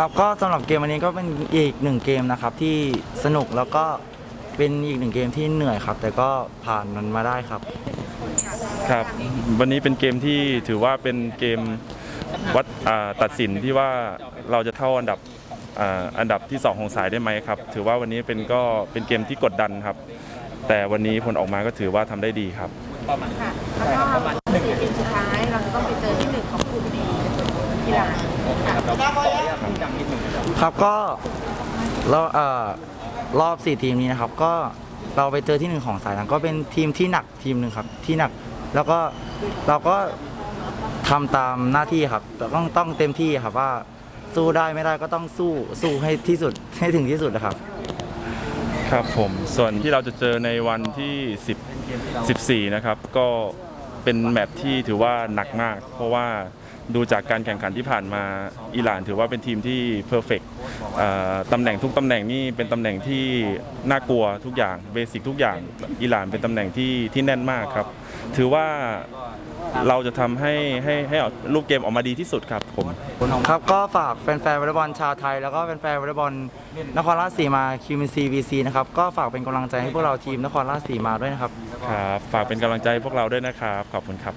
ครับก็สำหรับเกมวันนี้ก็เป็นอีกหนึ่งเกมนะครับที่สนุกแล้วก็เป็นอีกหนึ่งเกมที่เหนื่อยครับ แต่ก็ผ่านมันมาได้ครับ ครับ วันนี้เป็นเกมที่ถือว่าเป็นเกมวัดอ่าตัดสินที่ว่าเราจะเท่าอันดับอ่าอันดับที่ 2 ของสายได้ไหมครับ ถือว่าวันนี้เป็นก็เป็นเกมที่กดดันครับ แต่วันนี้ผลออกมาก็ถือว่าทำได้ดีครับ ค่ะแล้วก็สี่ทีมสุดท้ายเราจะต้องไปเจอที่หนึ่งของกลุ่มดี กีฬาค่ะครับก็เราเอ่อรอบสี่ทีมนี้นะครับก็เราไปเจอที่หนึ่งของสายหลังก็เป็นทีมที่หนักทีมหนึ่งครับที่หนักแล้วก็เราก็ทำตามหน้าที่ครับแต่ต้องต้องเต็มที่ครับว่าสู้ได้ไม่ได้ก็ต้องสู้สู้ให้ที่สุดให้ถึงที่สุดนะครับ ครับผมส่วนที่เราจะเจอในวันที่10 14 นะครับ ก็ เป็นแมตช์ที่ถือว่าหนักมาก เพราะว่าดูจากการแข่งขันที่ผ่านมาอิหร่านถือว่าเป็นทีมที่เพอร์เฟกตำแหน่งทุกตำแหน่งนี่เป็นตำแหน่งที่น่ากลัวทุกอย่างเบสิกทุกอย่างอิหร่านเป็นตำแหน่งที่ที่แน่นมากครับ ถือว่า เราจะทำให้ให้ให้ออกรูปเกมออกมาดีที่สุดครับผม ครับก็ฝากแฟนๆวอลเลย์บอลชาวไทย แล้วก็แฟนๆวอลเลย์บอลนครราชสีมาคิวมินซีบีซีนะครับก็ฝากเป็นกำลังใจให้พวกเราทีมนครราชสีมาด้วยนะครับ ครับ ฝากเป็นกำลังใจให้พวกเราด้วยนะครับ ขอบคุณครับ